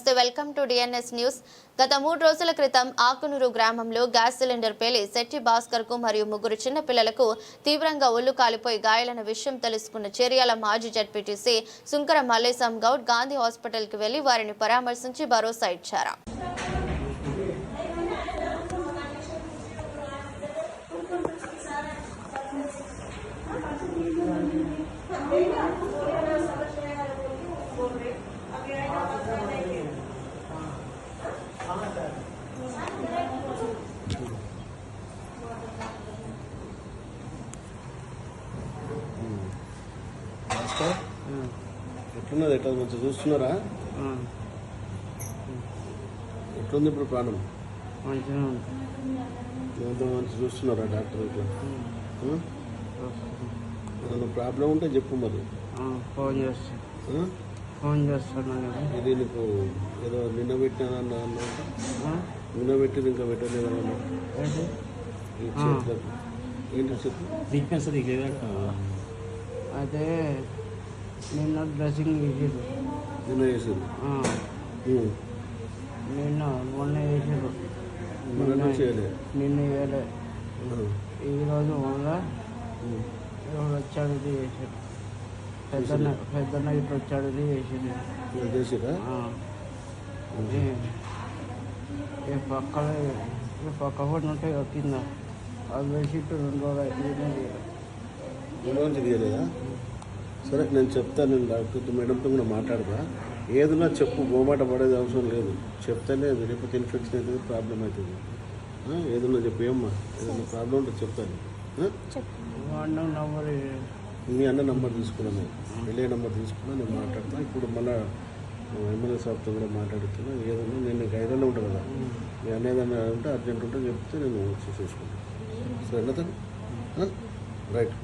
నమస్తే welcome to DNS news. గత మూడు రోజుల క్రితం ఆకునూరు గ్రామంలో గ్యాస్ సిలిండర్ పేలి శెట్టి భాస్కర్కు మరియు ముగ్గురు చిన్న పిల్లలకు తీవ్రంగా ఒళ్ళు కాలిపోయి గాయాలైన విషయం తెలుసుకున్న చేరియాల మాజీ జడ్పీటీసీ సుంకర మల్లేశం గౌడ్ గాంధీ హాస్పిటల్కి వెళ్ళి వారిని పరామర్శించి భరోసా ఇచ్చారు. ఎట్లున్నది? ఎట్లా మంచిగా చూస్తున్నారా? ఎట్లుంది ఇప్పుడు ప్రాణం? ఎంత మంచి చూస్తున్నారా డాక్టర్ ఇట్లా? ఏదైనా ప్రాబ్లం ఉంటే చెప్పు మరి. ఫోన్ చేస్తా. ఆ? ఫోన్ చేస్తున్నా కదా ఇది నీకు ఏదో నిన్న పెట్టినా అన్నా? ఆ? నిన్న పెట్టి ఇంకా పెట్టలేదన్నా ఏంటి? చెప్పు అయితే నిన్న డ్రెస్సింగ్ వేసారు నిన్న చేసింది నిన్న మొన్న వేసారు నిన్న వేయలే. ఈరోజు మళ్ళా. ఎవరు వచ్చాడు ఇది వేసారు పెద్ద పెద్ద నైట్ వచ్చాడు ఇది ఇలా చేసిరా ఆ. ఈ పక్కన ఈ పక్క కూడా ఉంటాయి కదా అది బెడ్షీట్ రెండు రోజులు అయిపోయింది నిన్న నుంచి తీయలేదా? సరే నేను చెప్తాను నేను డాక్టర్తో మేడంతో కూడా మాట్లాడతా. ఏదైనా చెప్పు గోమాట పడేది అవసరం లేదు. చెప్తానే అది లేకపోతే ఇన్ఫెక్షన్ అవుతుంది ప్రాబ్లం అవుతుంది. ఏదైనా చెప్పు ఏమ్మా? ఏదైనా ప్రాబ్లం ఉంటే చెప్తాను మీ అన్న నెంబర్ తీసుకున్నాను వెళ్ళే నెంబర్ తీసుకున్నా నేను మాట్లాడుతున్నా ఇప్పుడు మళ్ళీ ఎమ్మెల్యే సాబ్తో కూడా మాట్లాడుతున్నా. ఏదైనా నేను నీకు ఐదులో ఉంటుంది కదా మీ అన్న ఏదైనా ఉంటే అర్జెంట్ ఉంటే చెప్తే నేను వచ్చి చూసుకుంటాను సరే రైట్.